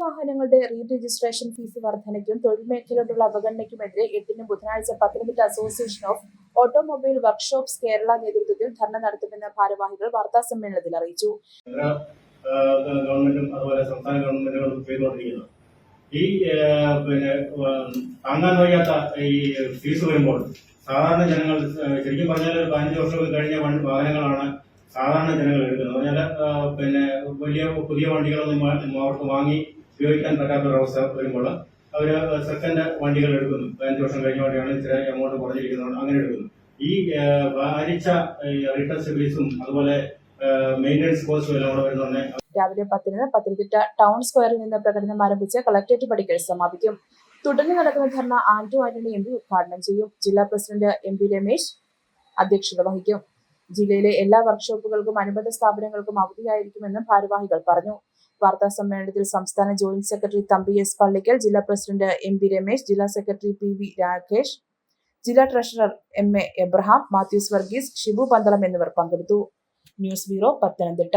വാഹനങ്ങളുടെ re registration fees വർധനയ്ക്കും തൊഴിൽ മേഖലയോടുള്ള അവഗണനയ്ക്കുമെതിരെ എട്ടിന് ബുധനാഴ്ച Pathanamthitta association of automobile workshops Kerala നേതൃത്വത്തിൽ ധർണ നടത്തുമെന്ന് ഭാരവാഹികൾ വാർത്താ സമ്മേളനത്തിൽ അറിയിച്ചു. ഗവൺമെന്റും അതുപോലെ സംസ്ഥാന ഗവൺമെന്റുകളും ചെയ്തുകൊണ്ടിരിക്കുന്നത് ഈ പിന്നെ താങ്ങാൻ വയ്യാത്ത ഈ ഫീസ് വരുമ്പോൾ സാധാരണ ജനങ്ങൾ ശരിക്കും പറഞ്ഞാൽ ഒരു പതിനഞ്ച് വർഷം കഴിഞ്ഞ വാഹനങ്ങളാണ് സാധാരണ ജനങ്ങൾ എടുക്കുന്നത്. പറഞ്ഞാൽ പിന്നെ വലിയ പുതിയ വണ്ടികളൊന്നും അവർക്ക് വാങ്ങി ഉപയോഗിക്കാൻ പറ്റാത്തൊരവസ്ഥ വരുമ്പോൾ അവർ സെക്കൻഡ് വണ്ടികൾ എടുക്കുന്നു. പതിനഞ്ച് വർഷം കഴിഞ്ഞ വണ്ടിയാണ് ഇത്ര എമൗണ്ട് കുറഞ്ഞിരിക്കുന്നത് അങ്ങനെ എടുക്കുന്നു. ഈ വാരിച്ച റിട്ടേൺ ഫീസും അതുപോലെ മെയിന്റെനൻസ് കോസ്റ്റും എല്ലാം കൂടെ വരുന്നുണ്ടെങ്കിൽ രാവിലെ പത്തിന് പത്തനംതിട്ട ടൗൺ സ്ക്വയറിൽ നിന്ന് പ്രകടനം ആരംഭിച്ച് കളക്ടറേറ്റ് പടിക്കൽ സമാപിക്കും. തുടർന്ന് നടക്കുന്ന ധർണ ആന്റോ ആന്റണി എം പി ഉദ്ഘാടനം ചെയ്യും. ജില്ലാ പ്രസിഡന്റ് എം പി രമേശ് അധ്യക്ഷത വഹിക്കും. ജില്ലയിലെ എല്ലാ വർക്ക്ഷോപ്പുകൾക്കും അനുബന്ധ സ്ഥാപനങ്ങൾക്കും അവധിയായിരിക്കുമെന്ന് ഭാരവാഹികൾ പറഞ്ഞു. വാർത്താ സമ്മേളനത്തിൽ സംസ്ഥാന joint secretary Thampi S Pallikkal ജില്ലാ പ്രസിഡന്റ് എം പി രമേശ് ജില്ലാ സെക്രട്ടറി പി വി രാകേഷ് ജില്ലാ treasurer M A Abraham Mathews Varghese Shibu Pandalam എന്നിവർ പങ്കെടുത്തു. News bureau Pathanamthitta.